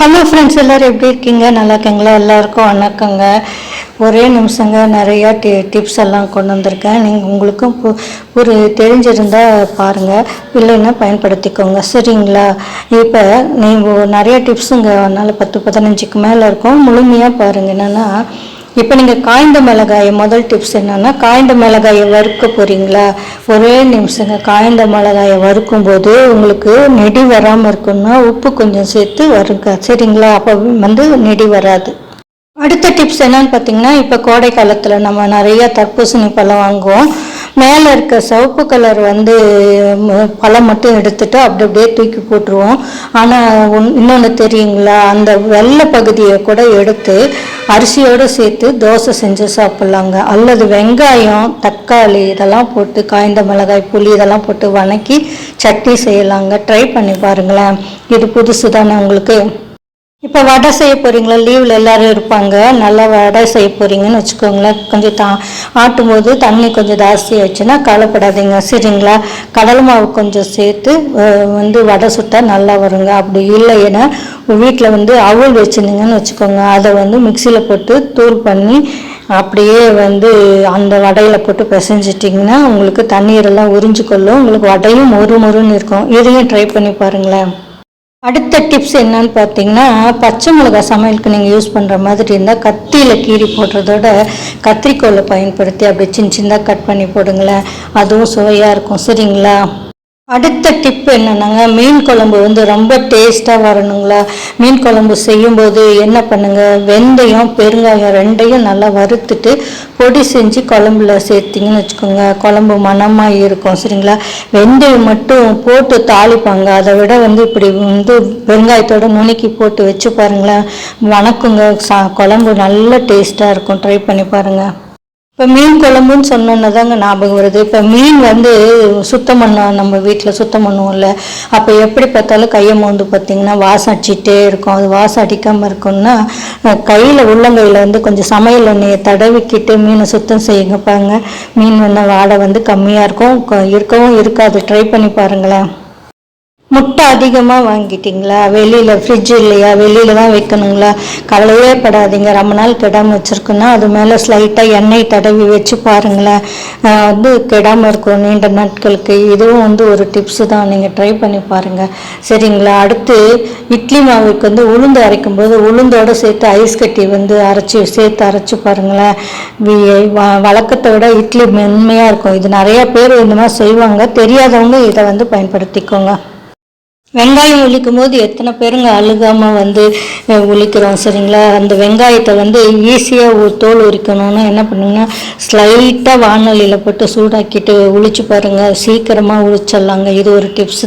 Hello friends எல்லோரும் எப்படி இருக்கீங்க? நல்லா இருக்கீங்களா? எல்லாருக்கும் வணக்கங்க. ஒரே நிமிஷங்க நிறையா டி டிப்ஸ் எல்லாம் கொண்டு வந்திருக்கேன். நீங்கள் உங்களுக்கும் பு ஒரு தெரிஞ்சிருந்தால் பாருங்கள் இல்லைன்னா பயன்படுத்திக்கோங்க. சரிங்களா? இப்போ நீங்கள் நிறையா டிப்ஸுங்க அதனால் பத்து பதினஞ்சுக்கு மேலே இருக்கும். முழுமையாக பாருங்கள் என்னென்னா இப்போ நீங்கள் காய்ந்த மிளகாயை முதல் டிப்ஸ் என்னென்னா காய்ந்த மிளகாயை வறுக்க போகிறீங்களா ஒரே நிமிஷங்க. காய்ந்த மிளகாயை வறுக்கும்போது உங்களுக்கு நெடி வராமல் இருக்குன்னா உப்பு கொஞ்சம் சேர்த்து வறுங்க. சரிங்களா? அப்போ வந்து நெடி வராது. அடுத்த டிப்ஸ் என்னன்னு பார்த்தீங்கன்னா இப்போ கோடை காலத்தில் நம்ம நிறைய தர்பூசணி பழம் வாங்குவோம். மேலே இருக்க சிவப்பு கலர் வந்து பழம் மட்டும் எடுத்துட்டு அப்படி அப்படியே தூக்கி போட்டுருவோம். ஆனால் இன்னொன்று தெரியுங்களா? அந்த வெள்ளை பகுதியை கூட எடுத்து அரிசியோடு சேர்த்து தோசை செஞ்சு சாப்பிட்லாங்க. அல்லது வெங்காயம் தக்காளி இதெல்லாம் போட்டு காய்ந்த மிளகாய் புளி இதெல்லாம் போட்டு வணக்கி சட்னி செய்யலாங்க. ட்ரை பண்ணி பாருங்களேன். இது புதுசு தானே உங்களுக்கு? இப்போ வடை செய்ய போறீங்களா? லீவில் எல்லாரும் இருப்பாங்க. நல்லா வடை செய்ய போறீங்கன்னு வச்சுக்கோங்களேன். கொஞ்சம் தா ஆட்டும் போது தண்ணி கொஞ்சம் ஜாஸ்தி ஆயிடுச்சுன்னா கவலைப்படாதீங்க. சரிங்களா? கடலை மாவு கொஞ்சம் சேர்த்து வந்து வடை சுட்டா நல்லா வருங்க. அப்படி இல்லைன்னா வீட்டில் வந்து அவல் வச்சுருந்தீங்கன்னு வச்சுக்கோங்க. அதை வந்து மிக்சியில் போட்டு தூள் பண்ணி அப்படியே வந்து அந்த வடையில் போட்டு பிசைஞ்சிட்டிங்கன்னா உங்களுக்கு தண்ணீரெல்லாம் உறிஞ்சிக்கொள்ளும் உங்களுக்கு வடையும் மொறு மொறுன்னு இருக்கும். இதையும் ட்ரை பண்ணி பாருங்களேன். அடுத்த டிப்ஸ் என்னன்னு பார்த்தீங்கன்னா பச்சை மிளகாய் சமையலுக்கு நீங்கள் யூஸ் பண்ணுற மாதிரி இருந்தால் கத்தியில் கீறி போடுறதோட கத்திரிக்கோலை பயன்படுத்தி அப்படி சின்ன சின்னதாக கட் பண்ணி போடுங்களேன். அதுவும் சுவையாக இருக்கும். சரிங்களா? அடுத்த டிப் என்னென்னாங்க மீன் குழம்பு வந்து ரொம்ப டேஸ்ட்டாக வரணுங்களா? மீன் குழம்பு செய்யும்போது என்ன பண்ணுங்கள் வெந்தயம் பெருங்காயம் ரெண்டையும் நல்லா வறுத்துட்டு பொடி செஞ்சு குழம்புல சேர்த்திங்கன்னு வச்சுக்கோங்க. குழம்பு மணமாக இருக்கும் சரிங்களா? வெந்தயம் மட்டும் போட்டு தாளிப்பாங்க. அதை விட வந்து இப்படி வந்து பெருங்காயத்தோட நுணுக்கி போட்டு வச்சு பாருங்களேன். வணக்குங்க சா குழம்பு நல்ல டேஸ்ட்டாக இருக்கும். ட்ரை பண்ணி பாருங்கள் இப்போ மீன் குழம்புன்னு சொன்னோன்னு தாங்க ஞாபகம் வருது. இப்போ மீன் வந்து சுத்தம் பண்ணோம் நம்ம வீட்டில் சுத்தம் பண்ணுவோம்ல. அப்போ எப்படி பார்த்தாலும் கையை மோந்து பார்த்தீங்கன்னா வாசம் அடிச்சிட்டே இருக்கும். அது வாசம் அடிக்காமல் இருக்கும்னா கையில் உள்ளங்கையில் வந்து கொஞ்சம் சமையல் எண்ணெயை தடவிக்கிட்டு மீனை சுத்தம் செய்யுங்க பாருங்க மீன் வந்து வாடை வந்து கம்மியாக இருக்கும். இருக்கவும் இருக்காது. ட்ரை பண்ணி பாருங்களேன். முட்டை அதிகமாக வாங்கிட்டீங்களா? வெளியில் ஃப்ரிட்ஜ் இல்லையா? வெளியில் தான் வைக்கணுங்களா? கவலையே படாதீங்க. ரொம்ப நாள் கெடாமல் வச்சுருக்குன்னா அது மேலே ஸ்லைட்டாக எண்ணெய் தடவி வச்சு பாருங்களேன். வந்து கெடாமல் இருக்கும் நீண்ட நாட்களுக்கு. இதுவும் வந்து ஒரு டிப்ஸு தான். நீங்கள் ட்ரை பண்ணி பாருங்கள் சரிங்களா? அடுத்து இட்லி மாவுக்கு வந்து உளுந்து அரைக்கும் போது உளுந்தோட சேர்த்து ஐஸ் கட்டி வந்து அரைச்சி சேர்த்து அரைச்சி பாருங்களேன். வி- வ- வழக்கத்தை விட இட்லி மென்மையாக இருக்கும். இது நிறைய பேர் இந்த மாதிரி செய்வாங்க. தெரியாதவங்க இதை வந்து பயன்படுத்திக்கோங்க. வெங்காயம் உழிக்கும் போது எத்தனை பேருங்க அழுகாம வந்து ஒழிக்கிறோம் சரிங்களா? அந்த வெங்காயத்தை வந்து ஈஸியாக ஒரு தோல் உரிக்கணும்னா என்ன பண்ணுங்கன்னா ஸ்லைட்டாக வானொலியில் போட்டு சூடாக்கிட்டு உழிச்சு பாருங்கள் சீக்கிரமாக உளிச்சிடலாங்க இது ஒரு டிப்ஸ்